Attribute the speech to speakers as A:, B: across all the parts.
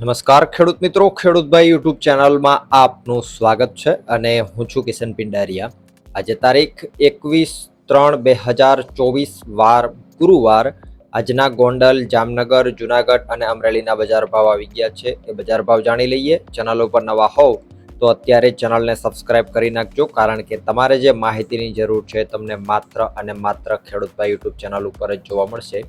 A: નમસ્કાર ખેડૂત મિત્રો ખેડૂતભાઈ યુટ્યુબ ચેનલમાં આપનું સ્વાગત છે અને હું છું કિશન પિંડારિયા. આજે તારીખ એકવીસ ત્રણ બે હજાર ચોવીસ વાર ગુરુવાર આજના ગોંડલ, જામનગર, જુનાગઢ અને અમરેલીના બજાર ભાવ આવી ગયા છે. એ બજાર ભાવ જાણી લઈએ. ચેનલ ઉપર નવા હોવ તો અત્યારે ચેનલને સબસ્ક્રાઇબ કરી નાખજો કારણ કે તમારે જે માહિતીની જરૂર છે તમને માત્ર અને માત્ર ખેડૂતભાઈ યુટ્યુબ ચેનલ ઉપર જ જોવા મળશે.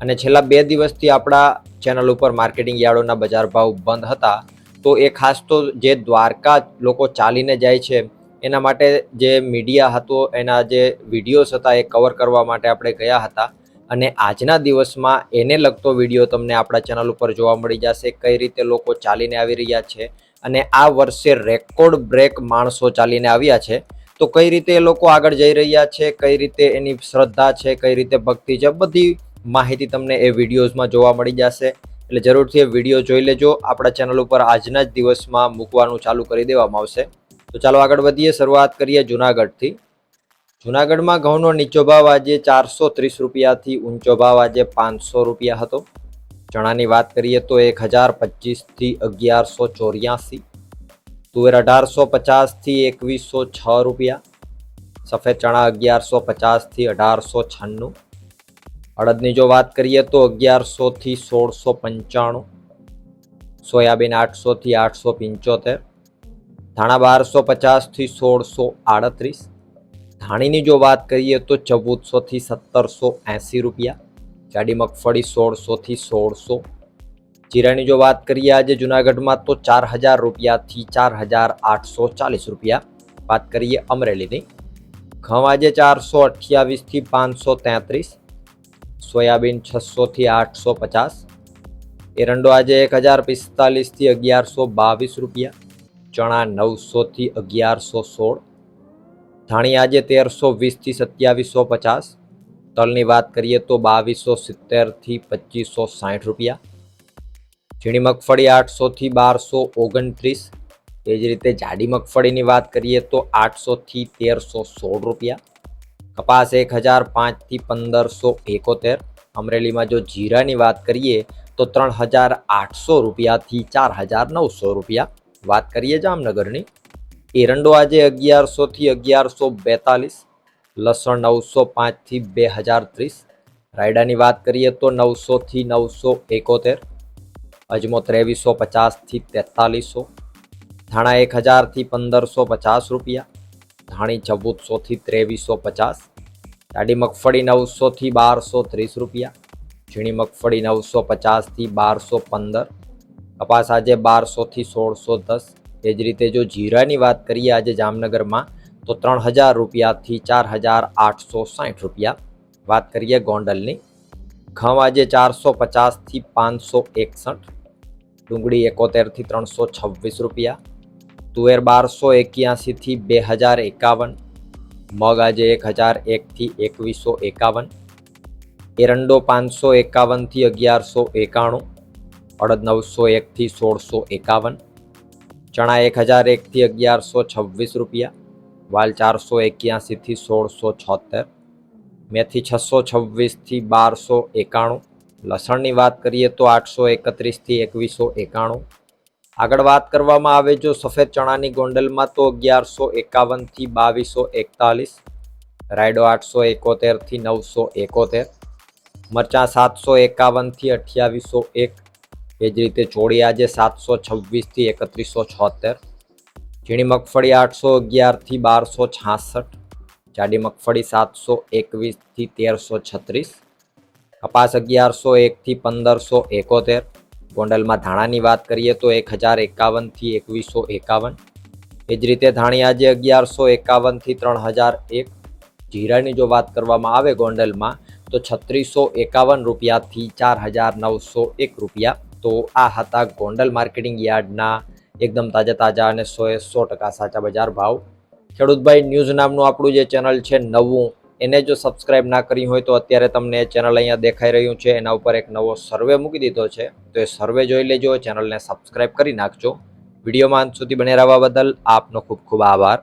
A: અને છેલ્લા બે દિવસથી આપણા ચેનલ ઉપર માર્કેટિંગ યાર્ડોના બજાર ભાવ બંધ હતા, તો એ ખાસ તો જે દ્વારકા લોકો ચાલીને જાય છે, એના માટે જે મીડિયા હતો, એના જે વિડીયોઝ હતા એ કવર કરવા માટે આપણે ગયા હતા. અને આજના દિવસમાં એને લગતો વીડિયો તમને આપણા ચેનલ ઉપર જોવા મળી જશે, કઈ રીતે લોકો ચાલીને આવી રહ્યા છે અને આ વર્ષે રેકોર્ડ બ્રેક માણસો ચાલીને આવ્યા છે. તો કઈ રીતે એ લોકો આગળ જઈ રહ્યા છે, કઈ રીતે એની શ્રદ્ધા છે, કઈ રીતે ભક્તિ છે, બધી માહિતી તમને એ વિડીયોઝમાં જોવા મળી જશે. એટલે જરૂરથી એ વીડિયો જોઈ લેજો. આપણા ચેનલ ઉપર આજના જ દિવસમાં મૂકવાનું ચાલુ કરી દેવામાં આવશે. તો ચાલો આગળ વધીએ. શરૂઆત કરીએ જુનાગઢથી. જુનાગઢમાં ઘઉંનો નીચો ભાવ આજે ચારસો ત્રીસ રૂપિયાથી ઊંચો ભાવ આજે પાંચસો રૂપિયા હતો. ચણાની વાત કરીએ તો એક હજાર પચીસથી અગિયારસો ચોર્યાસી. તુવેર અઢારસો પચાસથી એકવીસો છ રૂપિયા. સફેદ ચણા અગિયારસો પચાસથી અઢારસો છન્નું. અડદની જો વાત કરીએ તો અગિયારસોથી સોળસો પંચાણું, સોયાબીન આઠસોથી આઠસો પંચોતેર, ધાણા બારસો પચાસથી સોળસો આડત્રીસ, ધાણીની જો વાત કરીએ તો ચૌદસોથી સત્તરસો એંસી રૂપિયા, જાડી મગફળી સોળસોથી સોળસો, જીરાની જો વાત કરીએ આજે જુનાગઢમાં તો ચાર હજાર રૂપિયાથી ચાર હજાર આઠસો ચાલીસ રૂપિયા, વાત કરીએ અમરેલીની, ઘઉં આજે ચારસો અઠ્યાવીસથી પાંચસો તેત્રીસ સોયાબીન છસોથી આઠસો પચાસ. એરંડો આજે એક હજાર પિસ્તાલીસથી અગિયારસો બાવીસ રૂપિયા. ચણા નવસોથી અગિયારસો સોળ. ધાણી આજે તેરસો વીસથી સત્યાવીસો પચાસ. તલની વાત કરીએ તો બાવીસો સિત્તેરથી પચીસો સાઠ રૂપિયા. ઝીણી મગફળી આઠસોથી બારસો ઓગણત્રીસ. એ જ રીતે જાડી મગફળીની વાત કરીએ તો આઠસોથી તેરસો સોળ રૂપિયા. કપાસ એક હજાર પાંચથી પંદરસો એકોતેર. અમરેલીમાં જો જીરાની વાત કરીએ તો ત્રણ હજાર આઠસો રૂપિયાથી ચાર હજાર નવસો રૂપિયા. વાત કરીએ જામનગરની. એરંડો આજે અગિયારસોથી અગિયારસો બેતાલીસ, લસણ નવસો પાંચથી બે હજાર ત્રીસ. રાયડાની વાત કરીએ તો નવસોથી નવસો એકોતેર. અજમો ત્રેવીસો પચાસથી તેતાલીસો. ધાણા એક હજારથી પંદરસો પચાસ રૂપિયા. ધાણી ચૌદસોથી ત્રેવીસો પચાસ દાડી મગફળી નવસોથી બારસો ત્રીસ રૂપિયા, ઝીણી મગફળી નવસો પચાસથી બારસો પંદર, કપાસ આજે બારસોથી સોળસો દસ. એ જ રીતે જો જીરાની વાત કરીએ આજે જામનગરમાં, તો ત્રણ હજાર રૂપિયાથી ચાર હજાર આઠસો સાઠ રૂપિયા. વાત કરીએ ગોંડલની, ઘઉં આજે ચારસો પચાસથી પાંચસો એકસઠ, ડુંગળી એકોતેરથી ત્રણસો છવ્વીસ રૂપિયા. તુવેર બારસો એક્યાસીથી બે હજાર એકાવન, મગ આજે એક હજાર એકથી એકવીસો એકાવન, એરંડો પાંચસો એકાવનથી અગિયારસો એકાણું, અડદ નવસો એકથી સોળસો એકાવન, ચણા એક હજાર એકથી અગિયારસો છવ્વીસ રૂપિયા, વાલ ચારસો એક્યાસીથી સોળસો છોતેર, મેથી છસો છવ્વીસથી બારસો એકાણું, લસણની વાત કરીએ તો આઠસો એકત્રીસથી એકવીસો એકાણું આગળ વાત કરવામાં આવે જો સફેદ ચણાની ગોંડલમાં તો અગિયારસો એકાવનથી બાવીસો એકતાલીસ, રાયડો આઠસો એકોતેરથી નવસો એકોતેર, મરચાં સાતસો એકાવનથી અઠ્યાવીસો એક, એ જ રીતે ચોળી આજે સાતસો છવ્વીસથી એકત્રીસો છોતેર, ઝીણી મગફળી આઠસો અગિયારથી બારસો છાસઠ, જાડી મગફળી સાતસો એકવીસથી તેરસો છત્રીસ, કપાસ અગિયારસો એકથી પંદરસો એકોતેર ગોંડલમાં ધાણાની વાત કરીએ તો એક હજાર એકાવનથી એકવીસો એકાવન. એ જ રીતે ધાણી આજે અગિયારસો એકાવનથી ત્રણ હજાર એક. જીરાની જો વાત કરવામાં આવે ગોંડલમાં, તો છત્રીસો એકાવન રૂપિયાથી ચાર હજાર નવસો એક રૂપિયા. તો આ હતા ગોંડલ માર્કેટિંગ યાર્ડના એકદમ તાજા તાજા અને સોએ સો ટકા સાચા બજાર ભાવ. ખેડૂતભાઈ, ન્યૂઝ નામનું આપણું જે ચેનલ છે નવું, એને જો સબસ્ક્રાઇબ ના કરી હોય તો અત્યારે તમને ચેનલ અહીંયા દેખાઈ રહ્યું છે. એના ઉપર એક નવો સર્વે મૂકી દીધો છે. તો એ સર્વે જોઈ લેજો ચેનલને સબસ્ક્રાઈબ કરી નાખજો. વિડીયોમાં અંત સુધી બને રહેવા બદલ આપનો ખૂબ ખૂબ આભાર.